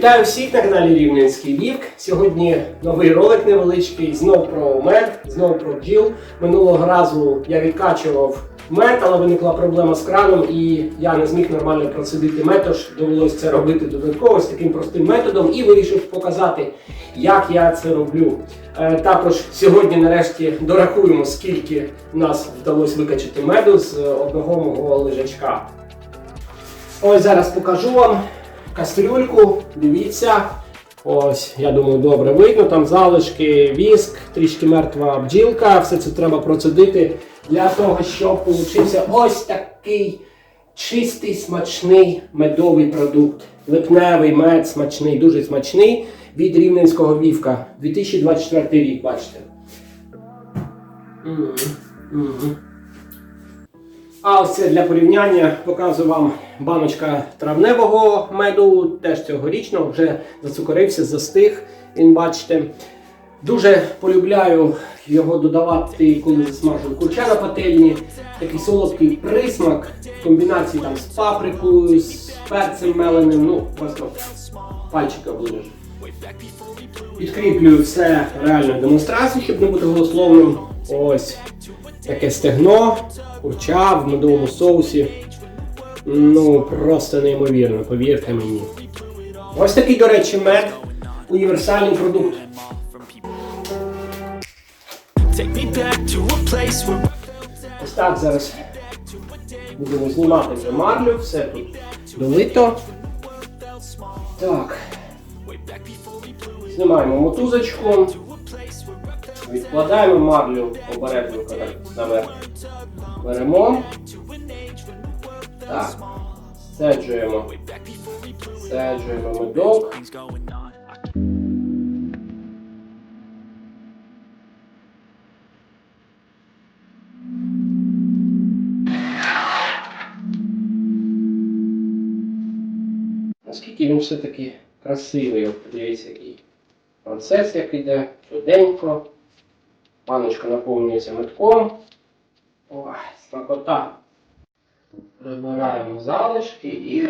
Вітаю всіх на каналі Рівненський Вівк. Сьогодні новий ролик невеличкий, знов про мед, знов про бджіл. Минулого разу я відкачував мед, але виникла проблема з краном, і я не зміг нормально процедити мед, тож довелося це робити додатково з таким простим методом і вирішив показати, як я це роблю. Е, Також сьогодні, нарешті, дорахуємо, скільки нас вдалося викачати меду з е, одного мого лежачка. Ось зараз покажу вам кастрюльку. Дивіться. Ось, я думаю, добре видно. Там залишки, віск, трішки мертва бджілка. Все це треба процедити для того, щоб получився ось такий чистий, смачний медовий продукт. Липневий мед смачний, дуже смачний від рівненського вівка. 2024 рік, бачите. Мгм, мгм. А ось для порівняння показую вам баночка травневого меду, теж цьогорічного, вже зацукорився, застиг. Він бачите. Дуже полюбляю його додавати, коли засмажую курча на пательні. Такий солодкий присмак в комбінації там з паприкою, з перцем меленим. Ну, просто пальчика оближеш. Підкріплюю все реально демонстрацію, щоб не бути голословним. Ось таке стегно, курча в медовому соусі. Ну, просто неймовірно, повірте мені. Ось такий, до речі, мед. Універсальний продукт. Ось так зараз будемо знімати вже марлю, все тут долито. Так. Знімаємо мотузочку. Відкладаємо марлю обережно наверх. Беремо. Так. Седжуємо. Седжуємо медок. Наскільки він все-таки красивий, от подивіться, який процес, як іде, швиденько. Паночка наповнюється метком. Ой, смакота. Розбираємо залишки і.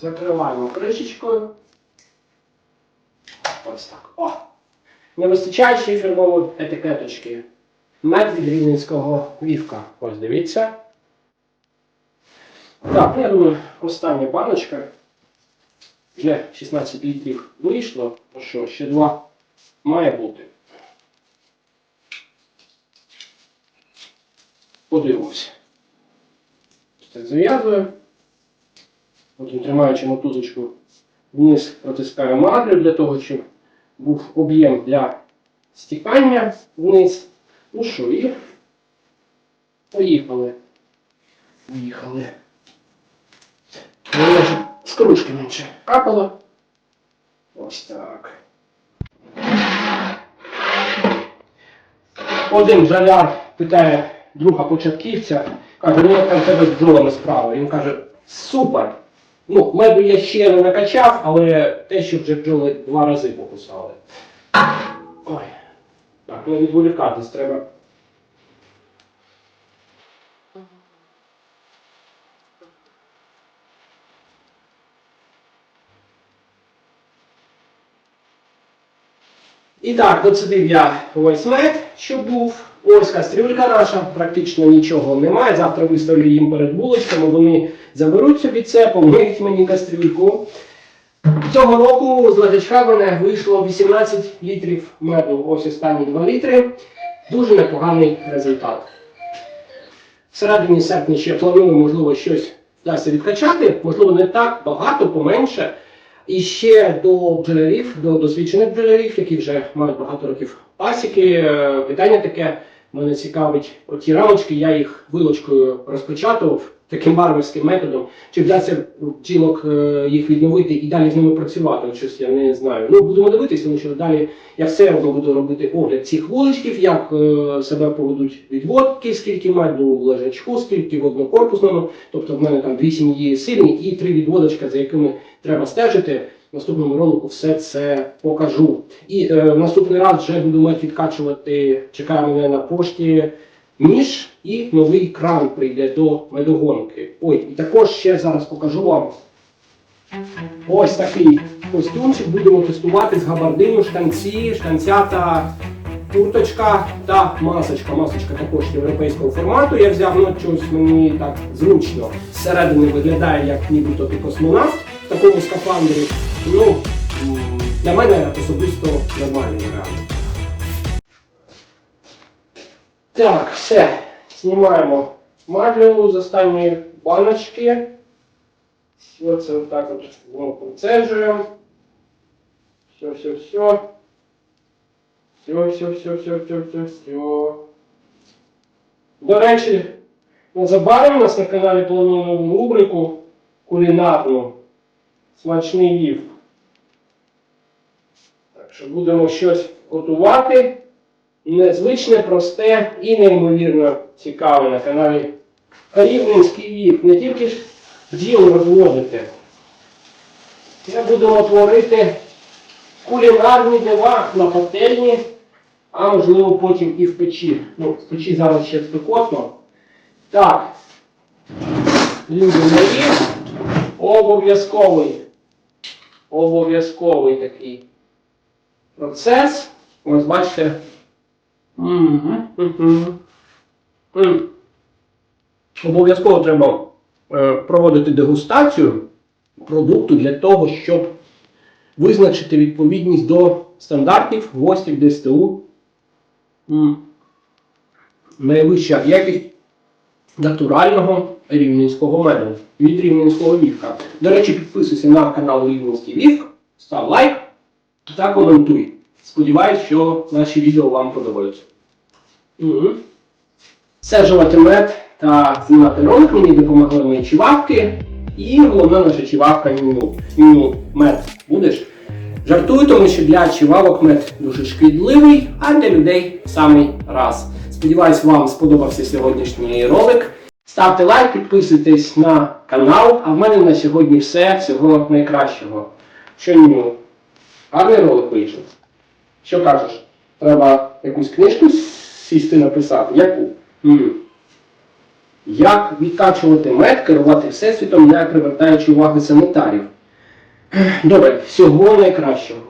Закриваємо кришечкою. Ось так. О! Не вистачає ще фірмової етикеточки. Мед від рівненського вівка. Ось дивіться. Так, ну, я думаю, остання баночка. Вже 16 літрів вийшло. Ну що, ще два має бути. Подивимося. Так, зав'язую. Потім тримаючи мотузочку вниз протискаю мадрю для того, щоб був об'єм для стікання вниз. Ну що, і поїхали. Поїхали. З кружки менше капало. Ось так. Один бджоляр питає друга початківця, каже, ну як там тебе з бджолами справа? Він каже, супер. Ну, меду я ще не накачав, але те, що вже бджоли два рази покусали. Ой. Так, не відволікатись треба. І так, доцедив я весь мед, що був. Ось кастрюлька наша, практично нічого немає. Завтра виставлю їм перед булочками, вони заберуть собі це, помиють мені кастрюльку. Цього року з лежачка в мене вийшло 18 літрів меду. Ось останні 2 літри. Дуже непоганий результат. Всередині серпня ще планую, можливо, щось вдасться відкачати, можливо, не так багато, поменше. І ще до бджолярів, до досвідчених бджолярів, які вже мають багато років пасіки. е, Питання таке мене цікавить. Оті рамочки, я їх вилочкою розпечатував таким барберським методом. Чи вдасться бджілок е, їх відновити і далі з ними працювати? Щось я не знаю. Ну будемо дивитися, тому що далі я все одно буду робити огляд цих вуличків, як е, себе поведуть відводки, скільки меду в лежачку, скільки в однокорпусному. Тобто в мене там 8 є сильні і 3 відводочка, за якими треба стежити. В наступному ролику все це покажу. І е, в наступний раз вже буду відкачувати. Чекає мене на пошті ніж і новий кран прийде до медогонки. Ой, і також ще зараз покажу вам ось такий костюмчик. Будемо тестувати з габардину штанці, штанцята, курточка та масочка. Масочка також європейського формату. Я взяв ну, чогось мені так зручно. Зсередини виглядає як нібито ти космонавт в такому скафандрі. Ну, для мене особисто нормальний варіант. Так, все. Знімаємо марлю з останньої баночки. Все це отак от воно процеджуємо. Все, все, все. Все, все, все, все, все, все, все. До речі, незабаром у нас на каналі плануємо рубрику кулінарну. Смачний їв. Так що будемо щось готувати. Незвичне, просте і неймовірно цікаве на каналі Рівненський вік. Не тільки ж діло розводити. Це будемо творити кулінарні дива на пательні, а можливо потім і в печі. Ну, в печі зараз ще спекотно. Так. Люди мої. Обов'язковий. Обов'язковий такий процес. Ось бачите. Обов'язково треба е, проводити дегустацію продукту для того, щоб визначити відповідність до стандартів гостів ДСТУ. Найвища якість натурального рівненського меду від рівненського вівка. До речі, підписуйся на канал Рівненський Вівк, став лайк та коментуй. Сподіваюсь, що наші відео вам подобаються. Угу. Стежувати мед та знімати ролик мені допомогли мої чівавки. І головна наша чівавка Нюню. Нюню, мед будеш? Жартую, тому що для чівавок мед дуже шкідливий, а для людей в самий раз. Сподіваюсь, вам сподобався сьогоднішній ролик. Ставте лайк, підписуйтесь на канал. А в мене на сьогодні все. Всього найкращого. Що Нюню? Гарний ролик вийшов. Що кажеш? Треба якусь книжку сісти написати? Яку? М. Як відкачувати мед, керувати всесвітом, не привертаючи уваги санітарів. Добре, всього найкращого.